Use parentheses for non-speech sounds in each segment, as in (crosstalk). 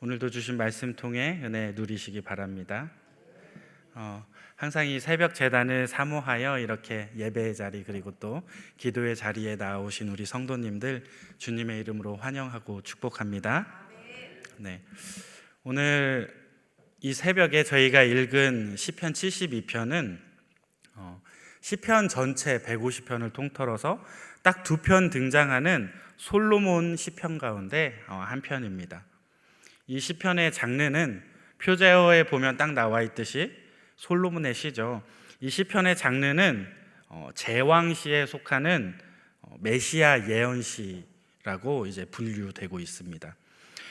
오늘도 주신 말씀 통해 은혜 누리시기 바랍니다. 어, 항상 이 새벽 재단을 사모하여 이렇게 예배의 자리 그리고 또 기도의 자리에 나오신 우리 성도님들 주님의 이름으로 환영하고 축복합니다. 네. 오늘 이 새벽에 저희가 읽은 시편 72편은 어, 시편 전체 150편을 통틀어서 딱 두 편 등장하는 솔로몬 시편 가운데 어, 한 편입니다. 이 시편의 장르는 표제어에 보면 딱 나와 있듯이 솔로몬의 시죠. 이 시편의 장르는 어, 제왕시에 속하는 어, 메시아 예언시라고 이제 분류되고 있습니다.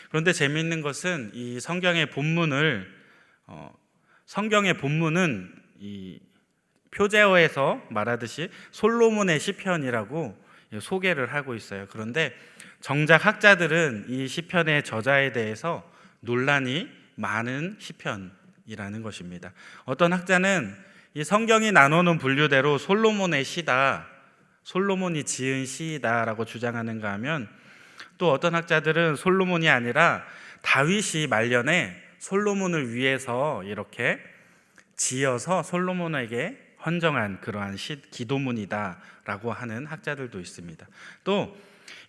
그런데 재미있는 것은 이 성경의 본문을 어, 성경의 본문은 이 표제어에서 말하듯이 솔로몬의 시편이라고 소개를 하고 있어요. 그런데 정작 학자들은 이 시편의 저자에 대해서 논란이 많은 시편이라는 것입니다. 어떤 학자는 이 성경이 나누는 분류대로 솔로몬의 시다, 솔로몬이 지은 시다라고 주장하는가 하면 또 어떤 학자들은 솔로몬이 아니라 다윗이 말년에 솔로몬을 위해서 이렇게 지어서 솔로몬에게 헌정한 그러한 시, 기도문이다라고 하는 학자들도 있습니다. 또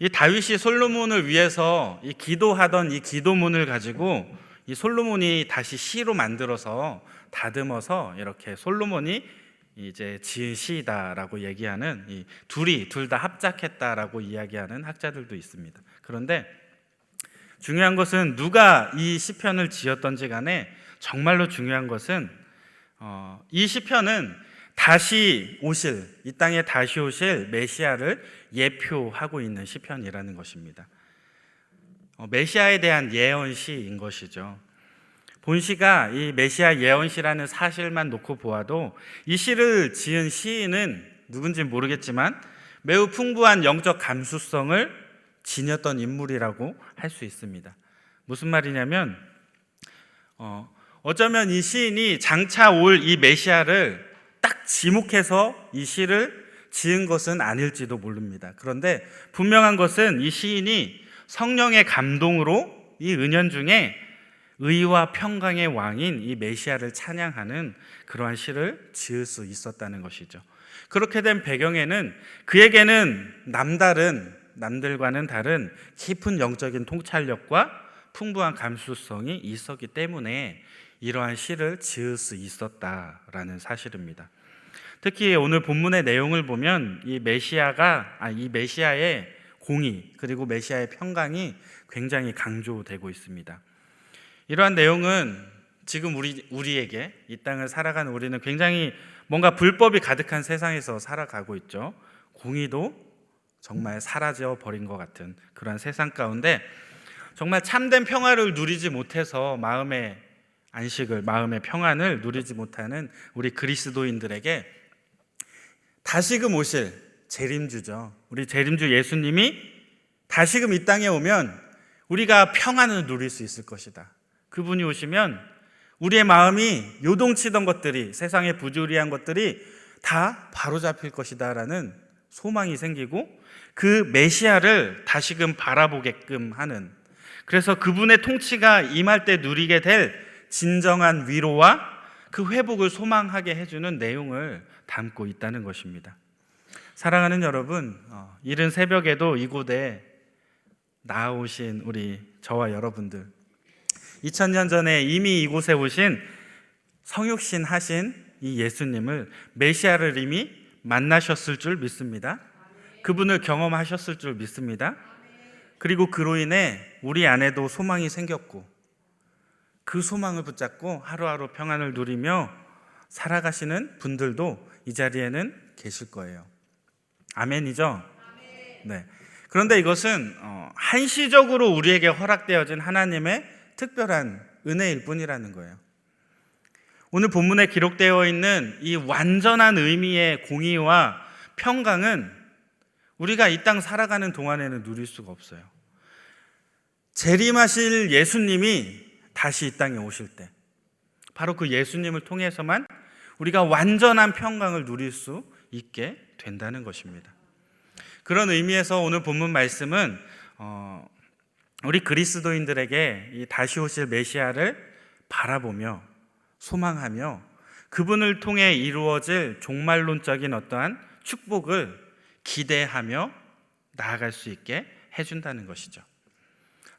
이 다윗이 솔로몬을 위해서 이 기도하던 이 기도문을 가지고 이 솔로몬이 다시 시로 만들어서 다듬어서 이렇게 솔로몬이 이제 지은 시다라고 얘기하는 이 둘이 둘 다 합작했다라고 이야기하는 학자들도 있습니다. 그런데 중요한 것은 누가 이 시편을 지었던지 간에 정말로 중요한 것은 어, 이 시편은 다시 오실 이 땅에 다시 오실 메시아를 예표하고 있는 시편이라는 것입니다. 어, 메시아에 대한 예언시인 것이죠. 본시가 이 메시아 예언시라는 사실만 놓고 보아도 이 시를 지은 시인은 누군지 모르겠지만 매우 풍부한 영적 감수성을 지녔던 인물이라고 할 수 있습니다. 무슨 말이냐면 어, 어쩌면 이 시인이 장차 올 이 메시아를 딱 지목해서 이 시를 지은 것은 아닐지도 모릅니다. 그런데 분명한 것은 이 시인이 성령의 감동으로 이 은연 중에 의와 평강의 왕인 이 메시아를 찬양하는 그러한 시를 지을 수 있었다는 것이죠. 그렇게 된 배경에는 그에게는 남다른 남들과는 다른 깊은 영적인 통찰력과 풍부한 감수성이 있었기 때문에 이러한 시를 지을 수 있었다라는 사실입니다. 특히 오늘 본문의 내용을 보면 이 메시아가 아, 이 메시아의 공의 그리고 메시아의 평강이 굉장히 강조되고 있습니다. 이러한 내용은 지금 우리 우리에게 이 땅을 살아가는 우리는 굉장히 뭔가 불법이 가득한 세상에서 살아가고 있죠. 공의도 정말 사라져 버린 것 같은 그러한 세상 가운데 정말 참된 평화를 누리지 못해서 마음의 안식을 마음의 평안을 누리지 못하는 우리 그리스도인들에게 다시금 오실 재림주죠. 우리 재림주 예수님이 다시금 이 땅에 오면 우리가 평안을 누릴 수 있을 것이다. 그분이 오시면 우리의 마음이 요동치던 것들이 세상의 부조리한 것들이 다 바로잡힐 것이다라는 소망이 생기고 그 메시아를 다시금 바라보게끔 하는 그래서 그분의 통치가 임할 때 누리게 될 진정한 위로와 그 회복을 소망하게 해주는 내용을 담고 있다는 것입니다. 사랑하는 여러분, 어, 이른 새벽에도 이곳에 나오신 우리 저와 여러분들, 2000년 전에 이미 이곳에 오신 성육신 하신 이 예수님을 메시아를 이미 만나셨을 줄 믿습니다. 그분을 경험하셨을 줄 믿습니다. 그리고 그로 인해 우리 안에도 소망이 생겼고 그 소망을 붙잡고 하루하루 평안을 누리며 살아가시는 분들도 이 자리에는 계실 거예요. 아멘이죠? 네. 그런데 이것은 어, 한시적으로 우리에게 허락되어진 하나님의 특별한 은혜일 뿐이라는 거예요. 오늘 본문에 기록되어 있는 이 완전한 의미의 공의와 평강은 우리가 이 땅 살아가는 동안에는 누릴 수가 없어요. 재림하실 예수님이 다시 이 땅에 오실 때, 바로 그 예수님을 통해서만 우리가 완전한 평강을 누릴 수 있게 된다는 것입니다. 그런 의미에서 오늘 본문 말씀은 어, 우리 그리스도인들에게 이 다시 오실 메시아를 바라보며 소망하며 그분을 통해 이루어질 종말론적인 어떠한 축복을 기대하며 나아갈 수 있게 해준다는 것이죠.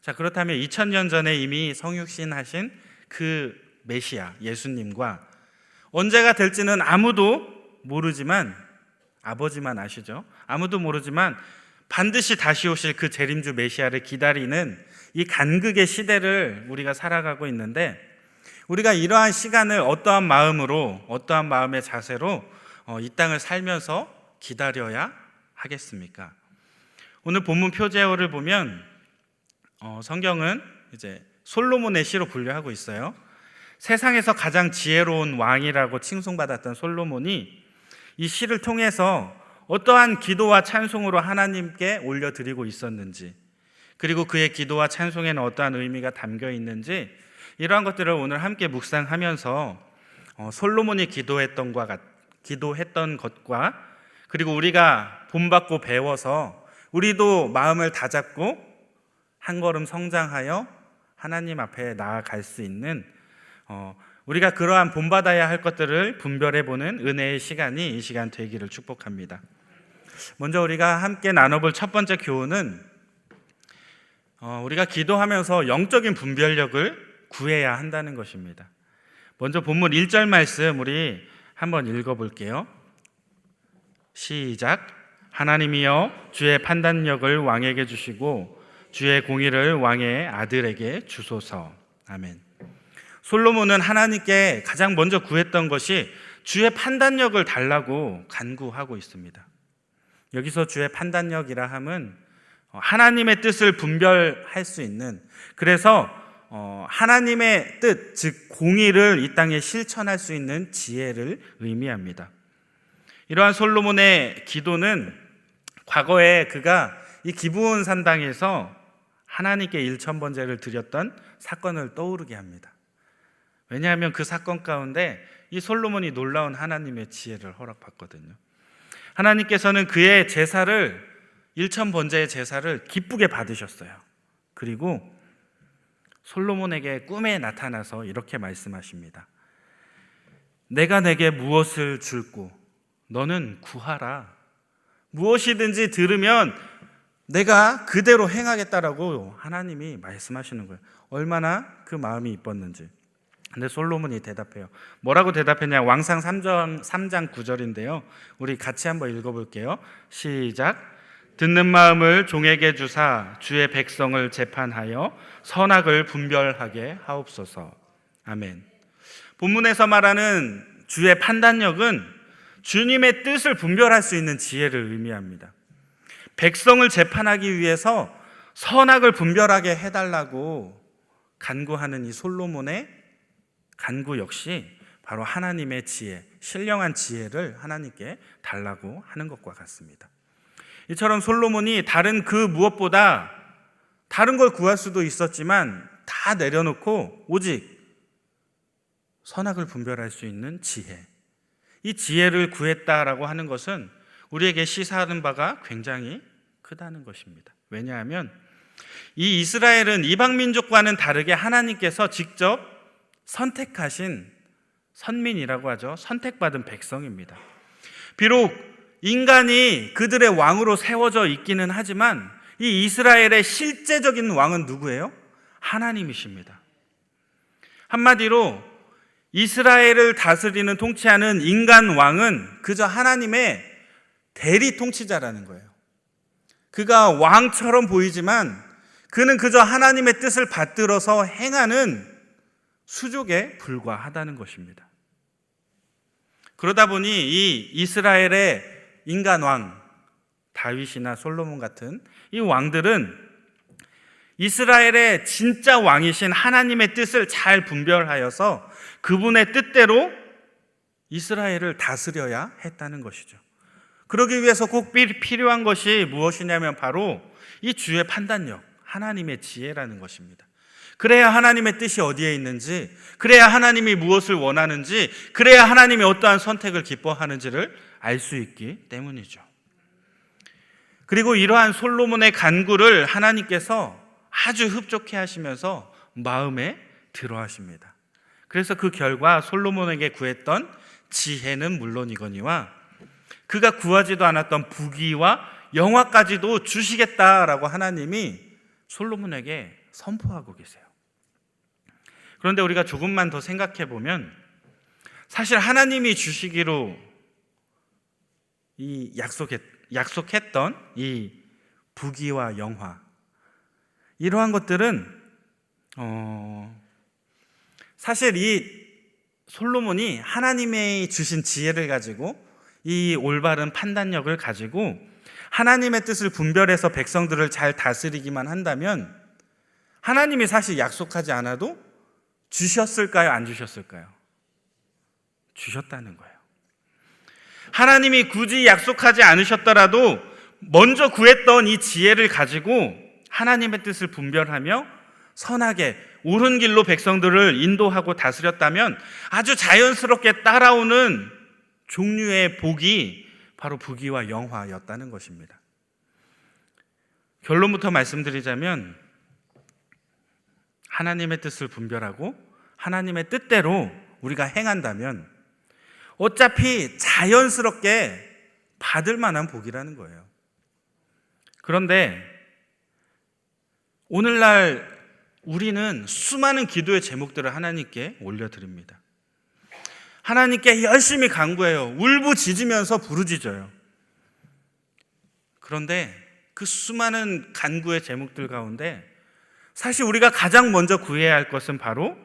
자, 그렇다면 2000년 전에 이미 성육신 하신 그 메시아, 예수님과 언제가 될지는 아무도 모르지만 아버지만 아시죠? 아무도 모르지만 반드시 다시 오실 그 재림주 메시아를 기다리는 이 간극의 시대를 우리가 살아가고 있는데 우리가 이러한 시간을 어떠한 마음으로 어떠한 마음의 자세로 어, 이 땅을 살면서 기다려야 하겠습니까? 오늘 본문 표제어를 보면 어, 성경은 이제 솔로몬의 시로 분류하고 있어요. 세상에서 가장 지혜로운 왕이라고 칭송받았던 솔로몬이 이 시를 통해서 어떠한 기도와 찬송으로 하나님께 올려드리고 있었는지, 그리고 그의 기도와 찬송에는 어떠한 의미가 담겨 있는지, 이러한 것들을 오늘 함께 묵상하면서 어, 솔로몬이 기도했던, 과 기도했던 것과 그리고 우리가 본받고 배워서 우리도 마음을 다잡고 한 걸음 성장하여 하나님 앞에 나아갈 수 있는 어, 우리가 그러한 본받아야 할 것들을 분별해 보는 은혜의 시간이 이 시간 되기를 축복합니다. 먼저 우리가 함께 나눠볼 첫 번째 교훈은 어, 우리가 기도하면서 영적인 분별력을 구해야 한다는 것입니다. 먼저 본문 1절 말씀 우리 한번 읽어볼게요. 시작. 하나님이여 주의 판단력을 왕에게 주시고 주의 공의를 왕의 아들에게 주소서. 아멘. 솔로몬은 하나님께 가장 먼저 구했던 것이 주의 판단력을 달라고 간구하고 있습니다. 여기서 주의 판단력이라 함은 하나님의 뜻을 분별할 수 있는 그래서 어, 하나님의 뜻, 즉 공의를 이 땅에 실천할 수 있는 지혜를 의미합니다. 이러한 솔로몬의 기도는 과거에 그가 이 기브온 산당에서 하나님께 일천번제를 드렸던 사건을 떠오르게 합니다. 왜냐하면 그 사건 가운데 이 솔로몬이 놀라운 하나님의 지혜를 허락받거든요. 하나님께서는 그의 제사를 일천번제의 제사를 기쁘게 받으셨어요. 그리고 솔로몬에게 꿈에 나타나서 이렇게 말씀하십니다. 내가 내게 무엇을 줄고 너는 구하라. 무엇이든지 들으면 내가 그대로 행하겠다라고 하나님이 말씀하시는 거예요. 얼마나 그 마음이 이뻤는지. 근데 솔로몬이 대답해요. 뭐라고 대답했냐? 왕상 3장, 3장 9절인데요. 우리 같이 한번 읽어볼게요. 시작. 듣는 마음을 종에게 주사 주의 백성을 재판하여 선악을 분별하게 하옵소서. 아멘. 본문에서 말하는 주의 판단력은 주님의 뜻을 분별할 수 있는 지혜를 의미합니다. 백성을 재판하기 위해서 선악을 분별하게 해달라고 간구하는 이 솔로몬의 간구 역시 바로 하나님의 지혜, 신령한 지혜를 하나님께 달라고 하는 것과 같습니다. 이처럼 솔로몬이 다른 그 무엇보다 다른 걸 구할 수도 있었지만 다 내려놓고 오직 선악을 분별할 수 있는 지혜. 이 지혜를 구했다라고 하는 것은 우리에게 시사하는 바가 굉장히 크다는 것입니다. 왜냐하면 이 이스라엘은 이방 민족과는 다르게 하나님께서 직접 선택하신 선민이라고 하죠. 선택받은 백성입니다. 비록 인간이 그들의 왕으로 세워져 있기는 하지만 이 이스라엘의 실제적인 왕은 누구예요? 하나님이십니다. 한마디로 이스라엘을 다스리는 통치하는 인간 왕은 그저 하나님의 대리 통치자라는 거예요. 그가 왕처럼 보이지만 그는 그저 하나님의 뜻을 받들어서 행하는 수족에 불과하다는 것입니다. 그러다 보니 이 이스라엘의 인간 왕 다윗이나 솔로몬 같은 이 왕들은 이스라엘의 진짜 왕이신 하나님의 뜻을 잘 분별하여서 그분의 뜻대로 이스라엘을 다스려야 했다는 것이죠. 그러기 위해서 꼭 필요한 것이 무엇이냐면 바로 이 주의 판단력, 하나님의 지혜라는 것입니다. 그래야 하나님의 뜻이 어디에 있는지, 그래야 하나님이 무엇을 원하는지, 그래야 하나님이 어떠한 선택을 기뻐하는지를 알 수 있기 때문이죠. 그리고 이러한 솔로몬의 간구를 하나님께서 아주 흡족해 하시면서 마음에 들어 하십니다. 그래서 그 결과 솔로몬에게 구했던 지혜는 물론이거니와 그가 구하지도 않았던 부귀와 영화까지도 주시겠다라고 하나님이 솔로몬에게 선포하고 계세요. 그런데 우리가 조금만 더 생각해 보면 사실 하나님이 주시기로 이 약속했, 약속했던 이 부귀와 영화 이러한 것들은 어, 사실 이 솔로몬이 하나님의 주신 지혜를 가지고 이 올바른 판단력을 가지고 하나님의 뜻을 분별해서 백성들을 잘 다스리기만 한다면 하나님이 사실 약속하지 않아도 주셨을까요? 안 주셨을까요? 주셨다는 거예요. 하나님이 굳이 약속하지 않으셨더라도 먼저 구했던 이 지혜를 가지고 하나님의 뜻을 분별하며 선하게 옳은 길로 백성들을 인도하고 다스렸다면 아주 자연스럽게 따라오는 종류의 복이 바로 부귀와 영화였다는 것입니다. 결론부터 말씀드리자면 하나님의 뜻을 분별하고 하나님의 뜻대로 우리가 행한다면 어차피 자연스럽게 받을 만한 복이라는 거예요. 그런데 오늘날 우리는 수많은 기도의 제목들을 하나님께 올려드립니다. 하나님께 열심히 간구해요. 울부짖으면서 부르짖어요. 그런데 그 수많은 간구의 제목들 가운데 사실 우리가 가장 먼저 구해야 할 것은 바로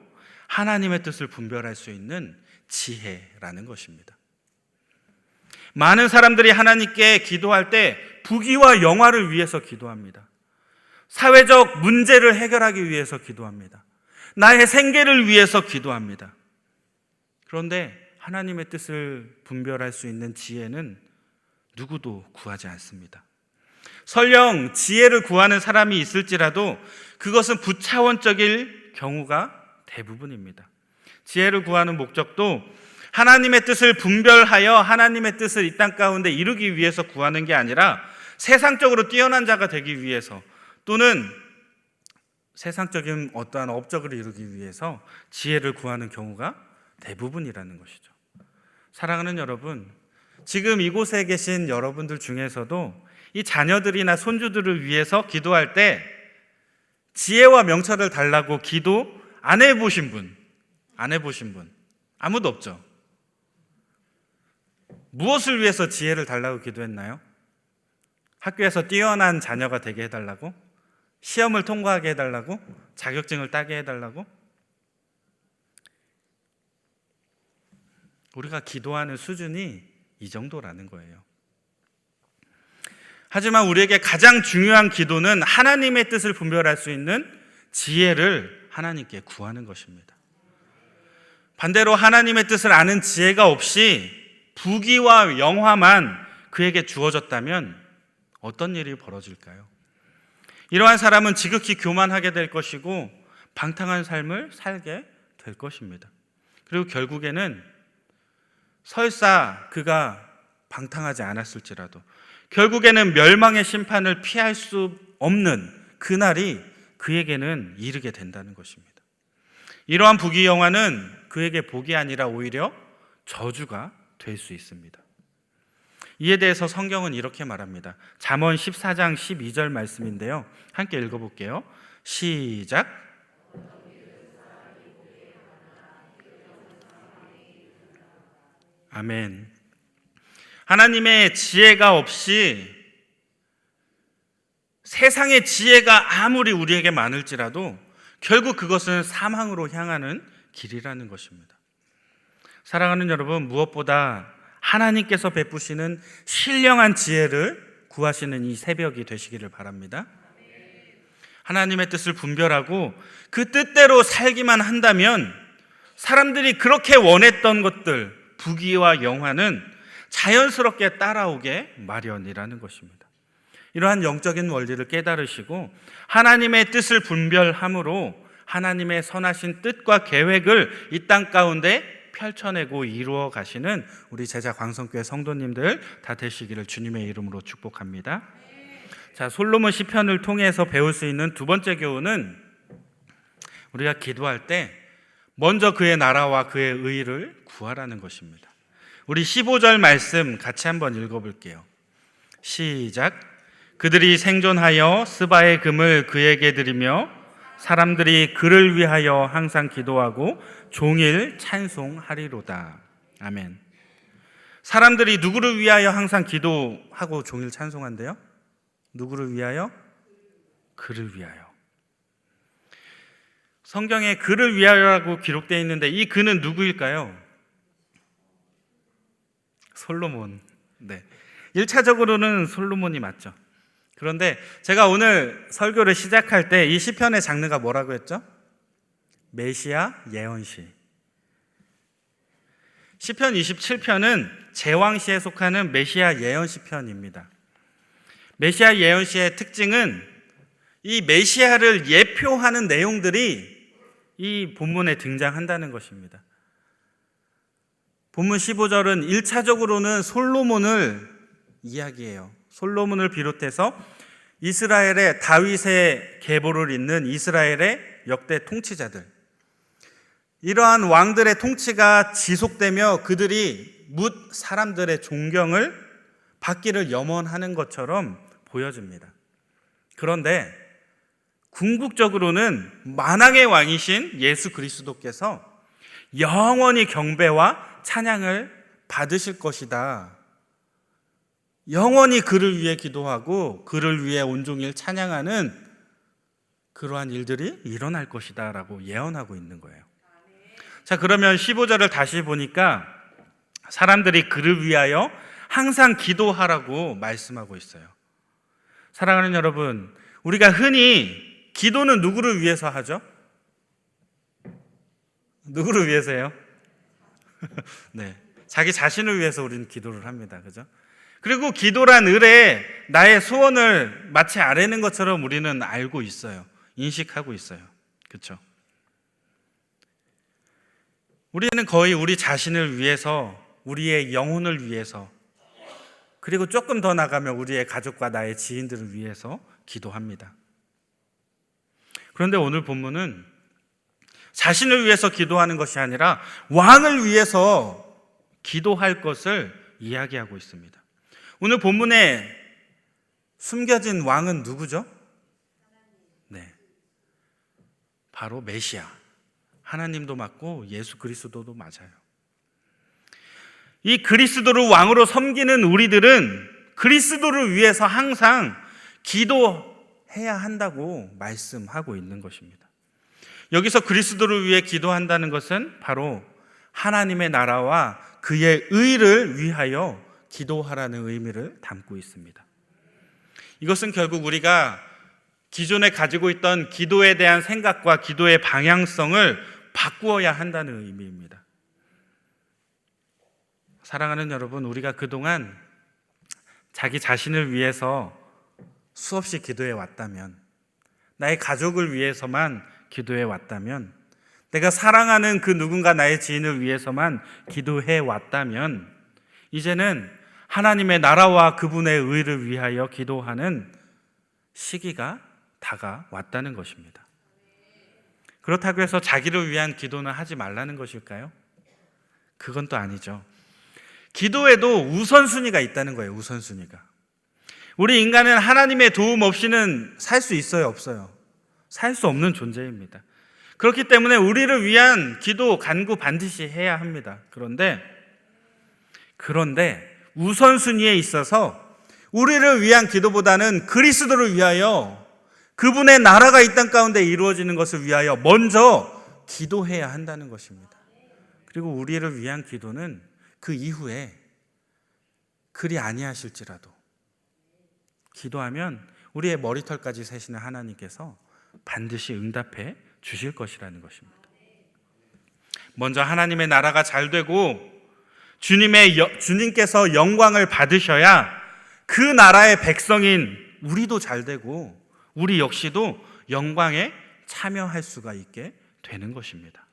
하나님의 뜻을 분별할 수 있는 지혜라는 것입니다. 많은 사람들이 하나님께 기도할 때 부귀와 영화를 위해서 기도합니다. 사회적 문제를 해결하기 위해서 기도합니다. 나의 생계를 위해서 기도합니다. 그런데 하나님의 뜻을 분별할 수 있는 지혜는 누구도 구하지 않습니다. 설령 지혜를 구하는 사람이 있을지라도 그것은 부차원적일 경우가 대부분입니다. 지혜를 구하는 목적도 하나님의 뜻을 분별하여 하나님의 뜻을 이 땅 가운데 이루기 위해서 구하는 게 아니라 세상적으로 뛰어난 자가 되기 위해서 또는 세상적인 어떠한 업적을 이루기 위해서 지혜를 구하는 경우가 대부분이라는 것이죠. 사랑하는 여러분, 지금 이곳에 계신 여러분들 중에서도 이 자녀들이나 손주들을 위해서 기도할 때 지혜와 명철을 달라고 기도 안 해보신 분, 안 해보신 분, 아무도 없죠. 무엇을 위해서 지혜를 달라고 기도했나요? 학교에서 뛰어난 자녀가 되게 해달라고? 시험을 통과하게 해달라고? 자격증을 따게 해달라고? 우리가 기도하는 수준이 이 정도라는 거예요. 하지만 우리에게 가장 중요한 기도는 하나님의 뜻을 분별할 수 있는 지혜를 하나님께 구하는 것입니다. 반대로 하나님의 뜻을 아는 지혜가 없이 부귀와 영화만 그에게 주어졌다면 어떤 일이 벌어질까요? 이러한 사람은 지극히 교만하게 될 것이고 방탕한 삶을 살게 될 것입니다. 그리고 결국에는 설사 그가 방탕하지 않았을지라도 결국에는 멸망의 심판을 피할 수 없는 그날이 그에게는 이르게 된다는 것입니다. 이러한 부귀 영화는 그에게 복이 아니라 오히려 저주가 될 수 있습니다. 이에 대해서 성경은 이렇게 말합니다. 잠언 14장 12절 말씀인데요. 함께 읽어 볼게요. 시작. 아멘. 하나님의 지혜가 없이 세상의 지혜가 아무리 우리에게 많을지라도 결국 그것은 사망으로 향하는 길이라는 것입니다. 사랑하는 여러분, 무엇보다 하나님께서 베푸시는 신령한 지혜를 구하시는 이 새벽이 되시기를 바랍니다. 하나님의 뜻을 분별하고 그 뜻대로 살기만 한다면 사람들이 그렇게 원했던 것들, 부귀와 영화는 자연스럽게 따라오게 마련이라는 것입니다. 이러한 영적인 원리를 깨달으시고 하나님의 뜻을 분별함으로 하나님의 선하신 뜻과 계획을 이 땅 가운데 펼쳐내고 이루어 가시는 우리 제자 광성교회 성도님들 다 되시기를 주님의 이름으로 축복합니다. 자, 솔로몬 시편을 통해서 배울 수 있는 두 번째 교훈은 우리가 기도할 때 먼저 그의 나라와 그의 의를 구하라는 것입니다. 우리 15절 말씀 같이 한번 읽어 볼게요. 시작. 그들이 생존하여 스바의 금을 그에게 드리며 사람들이 그를 위하여 항상 기도하고 종일 찬송하리로다. 아멘. 사람들이 누구를 위하여 항상 기도하고 종일 찬송한대요? 누구를 위하여? 그를 위하여. 성경에 그를 위하여라고 기록되어 있는데 이 그는 누구일까요? 솔로몬. 네. 1차적으로는 솔로몬이 맞죠. 그런데 제가 오늘 설교를 시작할 때 이 시편의 장르가 뭐라고 했죠? 메시아 예언시. 시편 27편은 제왕시에 속하는 메시아 예언시편입니다. 메시아 예언시의 특징은 이 메시아를 예표하는 내용들이 이 본문에 등장한다는 것입니다. 본문 15절은 1차적으로는 솔로몬을 이야기해요. 솔로몬을 비롯해서 이스라엘의 다윗의 계보를 잇는 이스라엘의 역대 통치자들. 이러한 왕들의 통치가 지속되며 그들이 묻 사람들의 존경을 받기를 염원하는 것처럼 보여집니다. 그런데 궁극적으로는 만왕의 왕이신 예수 그리스도께서 영원히 경배와 찬양을 받으실 것이다. 영원히 그를 위해 기도하고 그를 위해 온종일 찬양하는 그러한 일들이 일어날 것이다 라고 예언하고 있는 거예요. 자, 그러면 15절을 다시 보니까 사람들이 그를 위하여 항상 기도하라고 말씀하고 있어요. 사랑하는 여러분, 우리가 흔히 기도는 누구를 위해서 하죠? 누구를 위해서요? (laughs) 네. 자기 자신을 위해서 우리는 기도를 합니다. 그죠? 그리고 기도란 을에 나의 소원을 마치 아뢰는 것처럼 우리는 알고 있어요. 인식하고 있어요. 그렇죠? 우리는 거의 우리 자신을 위해서, 우리의 영혼을 위해서, 그리고 조금 더 나가면 우리의 가족과 나의 지인들을 위해서 기도합니다. 그런데 오늘 본문은 자신을 위해서 기도하는 것이 아니라 왕을 위해서 기도할 것을 이야기하고 있습니다. 오늘 본문에 숨겨진 왕은 누구죠? 네. 바로 메시아. 하나님도 맞고 예수 그리스도도 맞아요. 이 그리스도를 왕으로 섬기는 우리들은 그리스도를 위해서 항상 기도 해야 한다고 말씀하고 있는 것입니다. 여기서 그리스도를 위해 기도한다는 것은 바로 하나님의 나라와 그의 의를 위하여 기도하라는 의미를 담고 있습니다. 이것은 결국 우리가 기존에 가지고 있던 기도에 대한 생각과 기도의 방향성을 바꾸어야 한다는 의미입니다. 사랑하는 여러분, 우리가 그동안 자기 자신을 위해서 수없이 기도해 왔다면, 나의 가족을 위해서만 기도해 왔다면, 내가 사랑하는 그 누군가 나의 지인을 위해서만 기도해 왔다면, 이제는 하나님의 나라와 그분의 의를 위하여 기도하는 시기가 다가왔다는 것입니다. 그렇다고 해서 자기를 위한 기도는 하지 말라는 것일까요? 그건 또 아니죠. 기도에도 우선순위가 있다는 거예요, 우선순위가. 우리 인간은 하나님의 도움 없이는 살 수 있어요, 없어요? 살 수 없는 존재입니다. 그렇기 때문에 우리를 위한 기도, 간구 반드시 해야 합니다. 그런데, 그런데 우선순위에 있어서 우리를 위한 기도보다는 그리스도를 위하여 그분의 나라가 이 땅 가운데 이루어지는 것을 위하여 먼저 기도해야 한다는 것입니다. 그리고 우리를 위한 기도는 그 이후에 그리 아니하실지라도 기도하면 우리의 머리털까지 세시는 하나님께서 반드시 응답해 주실 것이라는 것입니다. 먼저 하나님의 나라가 잘 되고 주님의 여, 주님께서 영광을 받으셔야 그 나라의 백성인 우리도 잘 되고 우리 역시도 영광에 참여할 수가 있게 되는 것입니다.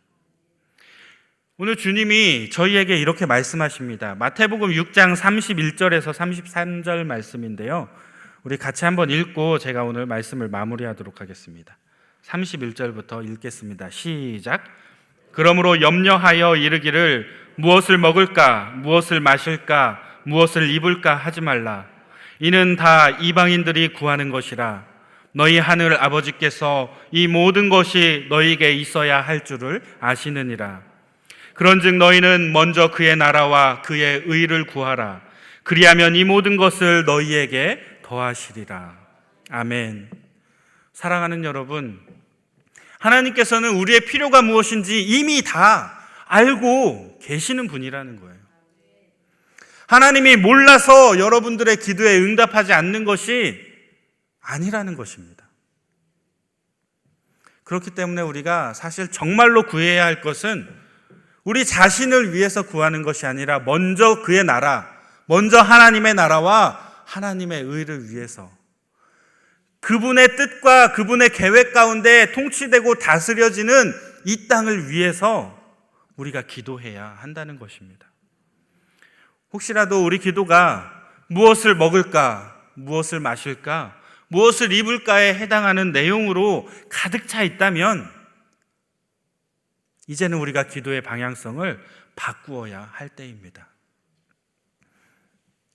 오늘 주님이 저희에게 이렇게 말씀하십니다. 마태복음 6장 31절에서 33절 말씀인데요. 우리 같이 한번 읽고 제가 오늘 말씀을 마무리하도록 하겠습니다. 31절부터 읽겠습니다. 시작. 그러므로 염려하여 이르기를 무엇을 먹을까, 무엇을 마실까, 무엇을 입을까 하지 말라. 이는 다 이방인들이 구하는 것이라. 너희 하늘 아버지께서 이 모든 것이 너희에게 있어야 할 줄을 아시느니라. 그런즉 너희는 먼저 그의 나라와 그의 의를 구하라. 그리하면 이 모든 것을 너희에게 더하시리라. 아멘. 사랑하는 여러분, 하나님께서는 우리의 필요가 무엇인지 이미 다 알고 계시는 분이라는 거예요. 하나님이 몰라서 여러분들의 기도에 응답하지 않는 것이 아니라는 것입니다. 그렇기 때문에 우리가 사실 정말로 구해야 할 것은 우리 자신을 위해서 구하는 것이 아니라 먼저 그의 나라, 먼저 하나님의 나라와 하나님의 의를 위해서 그분의 뜻과 그분의 계획 가운데 통치되고 다스려지는 이 땅을 위해서 우리가 기도해야 한다는 것입니다. 혹시라도 우리 기도가 무엇을 먹을까, 무엇을 마실까, 무엇을 입을까에 해당하는 내용으로 가득 차 있다면 이제는 우리가 기도의 방향성을 바꾸어야 할 때입니다.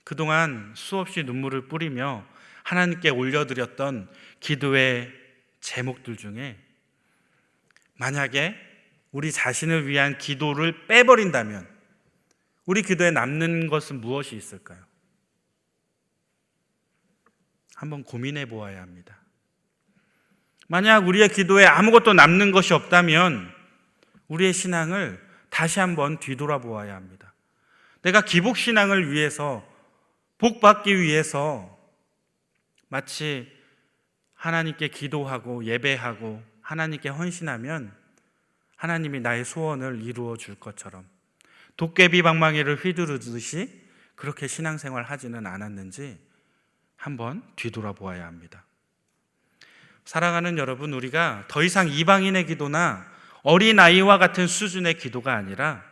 그동안 수없이 눈물을 뿌리며 하나님께 올려드렸던 기도의 제목들 중에 만약에 우리 자신을 위한 기도를 빼버린다면 우리 기도에 남는 것은 무엇이 있을까요? 한번 고민해 보아야 합니다. 만약 우리의 기도에 아무것도 남는 것이 없다면 우리의 신앙을 다시 한번 뒤돌아 보아야 합니다. 내가 기복 신앙을 위해서 복 받기 위해서 마치 하나님께 기도하고 예배하고 하나님께 헌신하면 하나님이 나의 소원을 이루어 줄 것처럼 도깨비 방망이를 휘두르듯이 그렇게 신앙생활 하지는 않았는지 한번 뒤돌아 보아야 합니다. 사랑하는 여러분, 우리가 더 이상 이방인의 기도나 어린아이와 같은 수준의 기도가 아니라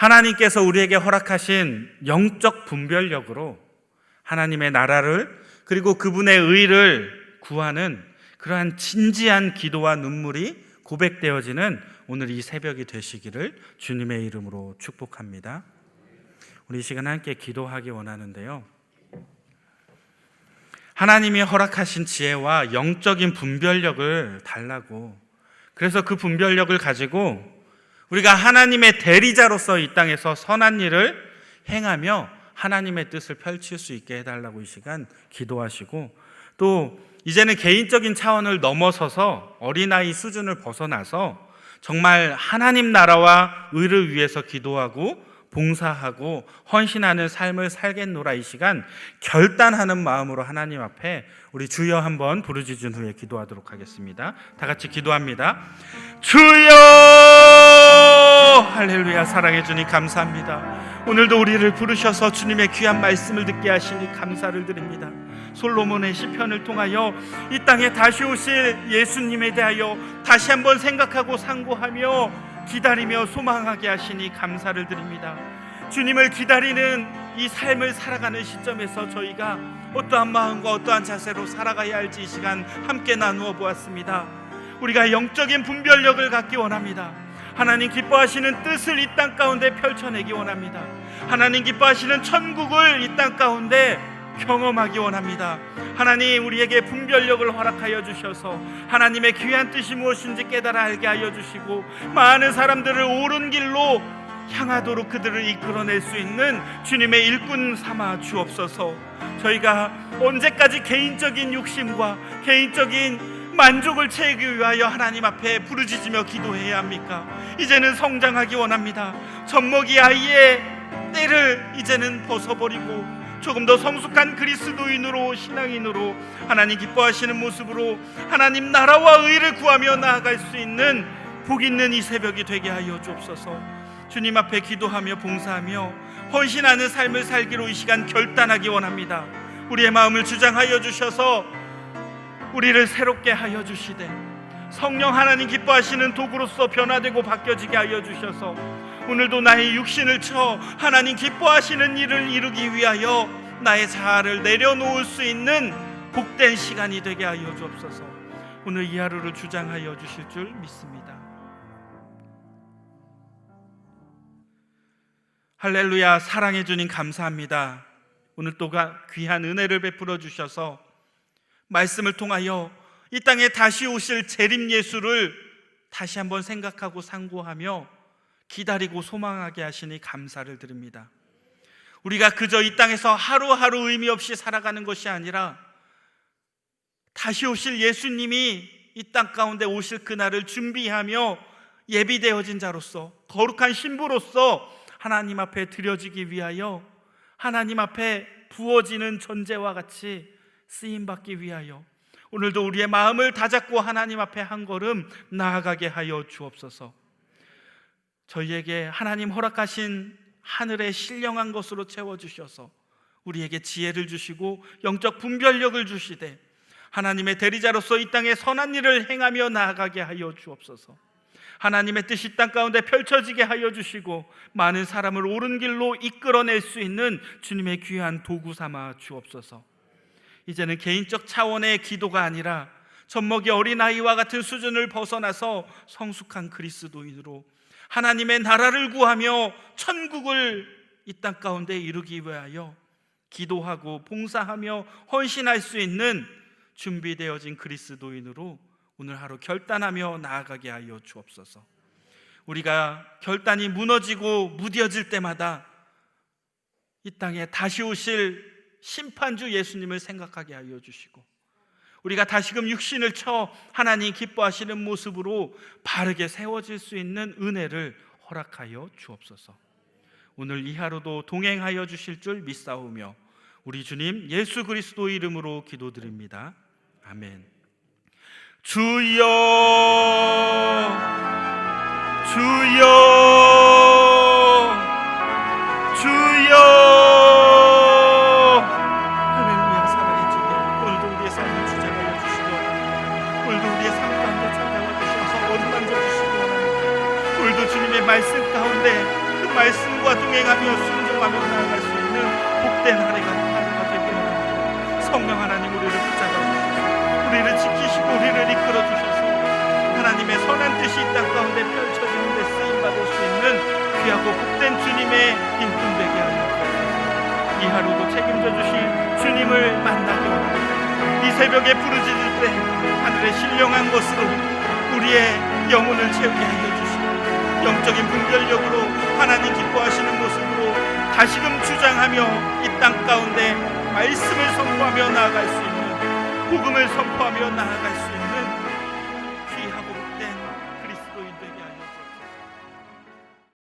하나님께서 우리에게 허락하신 영적 분별력으로 하나님의 나라를 그리고 그분의 의를 구하는 그러한 진지한 기도와 눈물이 고백되어지는 오늘 이 새벽이 되시기를 주님의 이름으로 축복합니다. 우리 이 시간 함께 기도하기 원하는데요. 하나님이 허락하신 지혜와 영적인 분별력을 달라고 그래서 그 분별력을 가지고 우리가 하나님의 대리자로서 이 땅에서 선한 일을 행하며 하나님의 뜻을 펼칠 수 있게 해달라고 이 시간 기도하시고 또 이제는 개인적인 차원을 넘어서서 어린아이 수준을 벗어나서 정말 하나님 나라와 의를 위해서 기도하고 봉사하고 헌신하는 삶을 살겠노라 이 시간 결단하는 마음으로 하나님 앞에 우리 주여 한번 부르짖은 후에 기도하도록 하겠습니다. 다 같이 기도합니다. 주여 할렐루야 사랑해 주님 감사합니다. 오늘도 우리를 부르셔서 주님의 귀한 말씀을 듣게 하시니 감사를 드립니다. 솔로몬의 시편을 통하여 이 땅에 다시 오실 예수님에 대하여 다시 한번 생각하고 상고하며 기다리며 소망하게 하시니 감사를 드립니다. 주님을 기다리는 이 삶을 살아가는 시점에서 저희가 어떠한 마음과 어떠한 자세로 살아가야 할지 이 시간 함께 나누어 보았습니다. 우리가 영적인 분별력을 갖기 원합니다. 하나님 기뻐하시는 뜻을 이 땅 가운데 펼쳐내기 원합니다. 하나님 기뻐하시는 천국을 이 땅 가운데 경험하기 원합니다. 하나님 우리에게 분별력을 허락하여 주셔서 하나님의 귀한 뜻이 무엇인지 깨달아 알게 하여 주시고 많은 사람들을 옳은 길로 향하도록 그들을 이끌어낼 수 있는 주님의 일꾼 삼아 주옵소서. 저희가 언제까지 개인적인 욕심과 개인적인 만족을 채우기 위하여 하나님 앞에 부르짖으며 기도해야 합니까? 이제는 성장하기 원합니다. 젖먹이 아이의 때를 이제는 벗어버리고 조금 더 성숙한 그리스도인으로 신앙인으로 하나님 기뻐하시는 모습으로 하나님 나라와 의를 구하며 나아갈 수 있는 복 있는 이 새벽이 되게 하여 주옵소서. 주님 앞에 기도하며 봉사하며 헌신하는 삶을 살기로 이 시간 결단하기 원합니다. 우리의 마음을 주장하여 주셔서 우리를 새롭게 하여 주시되 성령 하나님 기뻐하시는 도구로서 변화되고 바뀌어지게 하여 주셔서 오늘도 나의 육신을 쳐 하나님 기뻐하시는 일을 이루기 위하여 나의 자아를 내려놓을 수 있는 복된 시간이 되게 하여 주옵소서. 오늘 이 하루를 주장하여 주실 줄 믿습니다. 할렐루야 사랑해 주님 감사합니다. 오늘 또 귀한 은혜를 베풀어 주셔서 말씀을 통하여 이 땅에 다시 오실 재림 예수를 다시 한번 생각하고 상고하며 기다리고 소망하게 하시니 감사를 드립니다. 우리가 그저 이 땅에서 하루하루 의미 없이 살아가는 것이 아니라 다시 오실 예수님이 이 땅 가운데 오실 그날을 준비하며 예비되어진 자로서 거룩한 신부로서 하나님 앞에 드려지기 위하여 하나님 앞에 부어지는 존재와 같이 쓰임 받기 위하여 오늘도 우리의 마음을 다잡고 하나님 앞에 한 걸음 나아가게 하여 주옵소서. 저희에게 하나님 허락하신 하늘의 신령한 것으로 채워 주셔서 우리에게 지혜를 주시고 영적 분별력을 주시되 하나님의 대리자로서 이 땅에 선한 일을 행하며 나아가게 하여 주옵소서. 하나님의 뜻이 땅 가운데 펼쳐지게 하여 주시고 많은 사람을 옳은 길로 이끌어낼 수 있는 주님의 귀한 도구 삼아 주옵소서. 이제는 개인적 차원의 기도가 아니라 젖먹이 어린아이와 같은 수준을 벗어나서 성숙한 그리스도인으로 하나님의 나라를 구하며 천국을 이 땅 가운데 이루기 위하여 기도하고 봉사하며 헌신할 수 있는 준비되어진 그리스도인으로 오늘 하루 결단하며 나아가게 하여 주옵소서. 우리가 결단이 무너지고 무뎌질 때마다 이 땅에 다시 오실 심판주 예수님을 생각하게 하여 주시고 우리가 다시금 육신을 쳐 하나님 기뻐하시는 모습으로 바르게 세워질 수 있는 은혜를 허락하여 주옵소서. 오늘 이 하루도 동행하여 주실 줄 믿사오며 우리 주님 예수 그리스도 이름으로 기도드립니다. 아멘. 주여 주여 주여 오늘도 우리의 삶 가운데 찾아와 주셔서 어루만져 주시고 하나님 오늘도 주님의 말씀 가운데 그 말씀과 동행하며 순종하며 나아갈 수 있는 복된 하루가 하루가 되게 원합니다 성령 하나님 우리를 붙잡아 주셔서 우리를 지키시고 우리를 이끌어 주셔서 하나님의 선한 뜻이 이 땅 가운데 펼쳐지는 데 쓰임 받을 수 있는 귀하고 복된 주님의 일꾼 되게 하여 주옵소서. 이 하루도 책임져 주신 주님을 만나기 원합니다. 이 새벽에 부르짖을 때 하늘의 신령한 것으로 우리의 영혼을 채우게 하여 주시고 영적인 분별력으로 하나님 기뻐하시는 모습으로 다시금 주장하며 이 땅 가운데 말씀을 선포하며 나아갈 수 있는 복음을 선포하며 나아갈 수 있는